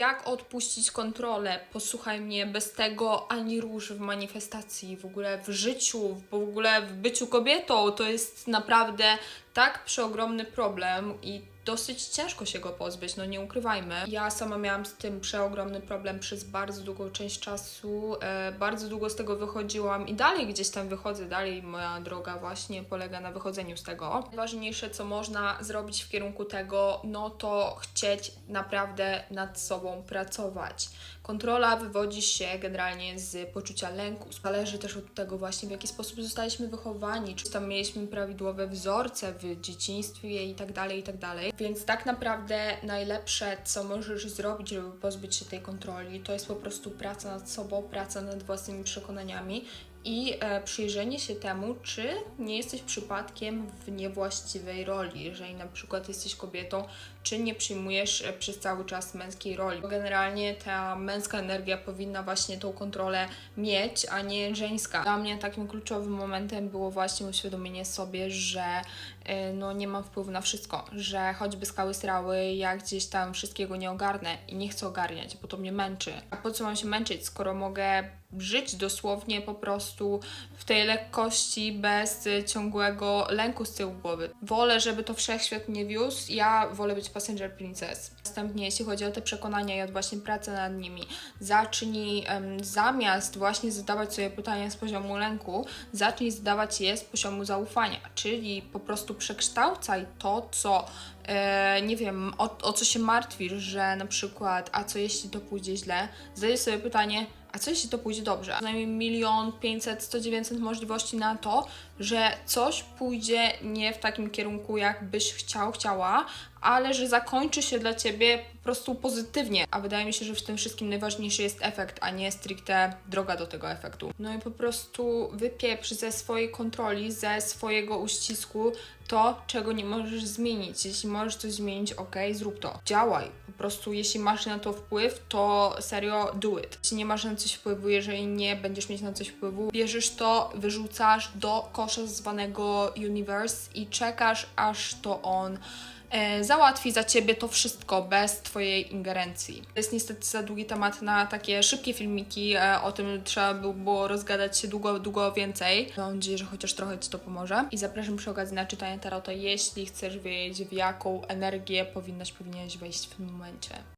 Jak odpuścić kontrolę? Posłuchaj mnie, bez tego ani róż w manifestacji, w ogóle w życiu, w ogóle w byciu kobietą, to jest naprawdę tak przeogromny problem i dosyć ciężko się go pozbyć, no nie ukrywajmy. Ja sama miałam z tym przeogromny problem przez bardzo długą część czasu, e, bardzo długo z tego wychodziłam i dalej gdzieś tam wychodzę, dalej moja droga właśnie polega na wychodzeniu z tego. Najważniejsze, co można zrobić w kierunku tego, no to chcieć naprawdę nad sobą pracować. Kontrola wywodzi się generalnie z poczucia lęku. Zależy też od tego właśnie, w jaki sposób zostaliśmy wychowani, czy tam mieliśmy prawidłowe wzorce w dzieciństwie i tak dalej, i tak dalej. Więc tak naprawdę najlepsze, co możesz zrobić, żeby pozbyć się tej kontroli, to jest po prostu praca nad sobą, praca nad własnymi przekonaniami i e, przyjrzenie się temu, czy nie jesteś przypadkiem w niewłaściwej roli, jeżeli na przykład jesteś kobietą, czy nie przyjmujesz e, przez cały czas męskiej roli. Generalnie ta męska energia powinna właśnie tą kontrolę mieć, a nie żeńska. Dla mnie takim kluczowym momentem było właśnie uświadomienie sobie, że e, no nie mam wpływu na wszystko, że choćby skały strały, ja gdzieś tam wszystkiego nie ogarnę i nie chcę ogarniać, bo to mnie męczy. A po co mam się męczyć, skoro mogę żyć dosłownie po prostu w tej lekkości, bez ciągłego lęku z tyłu głowy. Wolę, żeby to wszechświat mnie wiózł, ja wolę być passenger princess. Następnie, jeśli chodzi o te przekonania i właśnie pracę nad nimi, zacznij em, zamiast właśnie zadawać sobie pytania z poziomu lęku, zacznij zadawać je z poziomu zaufania, czyli po prostu przekształcaj to, co e, nie wiem, o, o co się martwisz, że na przykład, a co jeśli to pójdzie źle, zadaj sobie pytanie, a co jeśli to pójdzie dobrze? Przynajmniej milion, 500, 100, 900 możliwości na to, że coś pójdzie nie w takim kierunku, jak byś chciał, chciała, ale że zakończy się dla ciebie po prostu pozytywnie. A wydaje mi się, że w tym wszystkim najważniejszy jest efekt, a nie stricte droga do tego efektu. No i po prostu wypieprz ze swojej kontroli, ze swojego uścisku to, czego nie możesz zmienić. Jeśli możesz coś zmienić, ok, zrób to. Działaj. Po prostu, jeśli masz na to wpływ, to serio do it. Jeśli nie masz na coś wpływu, jeżeli nie będziesz mieć na coś wpływu, bierzesz to, wyrzucasz do kosza zwanego universe i czekasz, aż to on załatwi za ciebie to wszystko bez twojej ingerencji. To jest niestety za długi temat na takie szybkie filmiki, e, o tym trzeba by było rozgadać się długo, długo więcej. Mam nadzieję, że chociaż trochę ci to pomoże. I zapraszam przy okazji na czytanie tarota, jeśli chcesz wiedzieć w jaką energię powinnaś, powinieneś wejść w tym momencie.